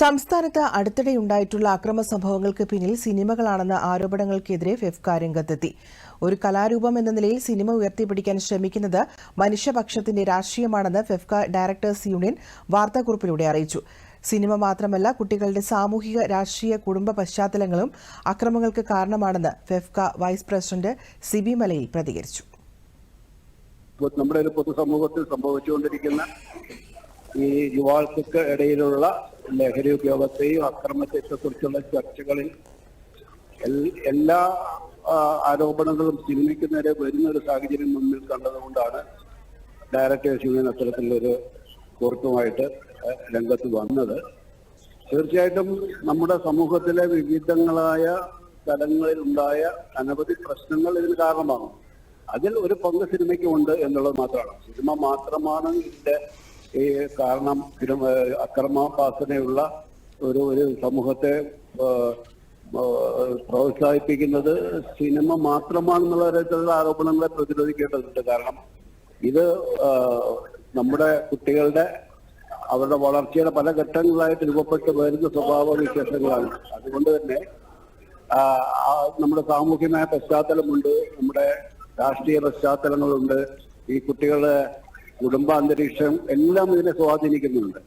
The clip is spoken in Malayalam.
സംസ്ഥാനത്ത് അടുത്തിടെയുണ്ടായിട്ടുള്ള അക്രമ സംഭവങ്ങൾക്ക് പിന്നിൽ സിനിമകളാണെന്ന ആരോപണങ്ങൾക്കെതിരെ ഫെഫ്ക രംഗത്തെത്തി. ഒരു കലാരൂപം എന്ന നിലയിൽ സിനിമ ഉയർത്തിപ്പിടിക്കാൻ ശ്രമിക്കുന്നത് മനുഷ്യപക്ഷത്തിന്റെ രാഷ്ട്രീയമാണെന്ന് ഫെഫ്ക ഡയറക്ടേഴ്സ് യൂണിയൻ വാർത്താക്കുറിപ്പിലൂടെ അറിയിച്ചു. സിനിമ മാത്രമല്ല കുട്ടികളുടെ സാമൂഹിക രാഷ്ട്രീയ കുടുംബ പശ്ചാത്തലങ്ങളും അക്രമങ്ങൾക്ക് കാരണമാണെന്ന് ഫെഫ്ക വൈസ് പ്രസിഡന്റ് സിബി മലയിൽ പ്രതികരിച്ചു. നമ്മുടെ ഒരു പൊതുസമൂഹത്തിൽ സംഭവിച്ചുകൊണ്ടിരിക്കുന്ന ഈ യുവാക്കൾക്ക് ഇടയിലുള്ള ലഹരി ഉപയോഗത്തെയും അക്രമത്തെയൊക്കെ കുറിച്ചുള്ള ചർച്ചകളിൽ എല്ലാ ആരോപണങ്ങളും സിനിമയ്ക്ക് നേരെ വരുന്ന ഒരു സാഹചര്യം മുന്നിൽ കണ്ടതുകൊണ്ടാണ് ഡയറക്ടേഴ്സ് യൂണിയൻ അത്തരത്തിലൊരു കുറിപ്പുമായിട്ട് ഏഹ്, രംഗത്ത് വന്നത്. തീർച്ചയായിട്ടും നമ്മുടെ സമൂഹത്തിലെ വിവിധങ്ങളായ സ്ഥലങ്ങളിൽ ഉണ്ടായ അനവധി പ്രശ്നങ്ങൾ ഇതിന് കാരണമാകും. അതിൽ ഒരു പങ്ക് സിനിമയ്ക്ക് ഉണ്ട് എന്നുള്ളത് മാത്രമാണ്. സിനിമ മാത്രമാണ് ഇതിന്റെ ഈ കാരണം സിനിമ അക്രമോപാസനയുള്ള ഒരു ഒരു സമൂഹത്തെ പ്രോത്സാഹിപ്പിക്കുന്നത് സിനിമ മാത്രമാണെന്നുള്ള തരത്തിലുള്ള ആരോപണങ്ങളെ പ്രതിരോധിക്കേണ്ടതുണ്ട്. കാരണം ഇത് നമ്മുടെ കുട്ടികളുടെ അവരുടെ വളർച്ചയുടെ പല ഘട്ടങ്ങളായിട്ട് രൂപപ്പെട്ട് വരുന്ന സ്വഭാവ വിശേഷങ്ങളാണ്. അതുകൊണ്ട് തന്നെ നമ്മുടെ സാമൂഹ്യമായ പശ്ചാത്തലമുണ്ട് നമ്മുടെ രാഷ്ട്രീയ പശ്ചാത്തലങ്ങളുണ്ട്. ഈ കുട്ടികളുടെ കുടുംബാന്തരീക്ഷം എല്ലാം ഇതിനെ സ്വാധീനിക്കുന്നുണ്ട്.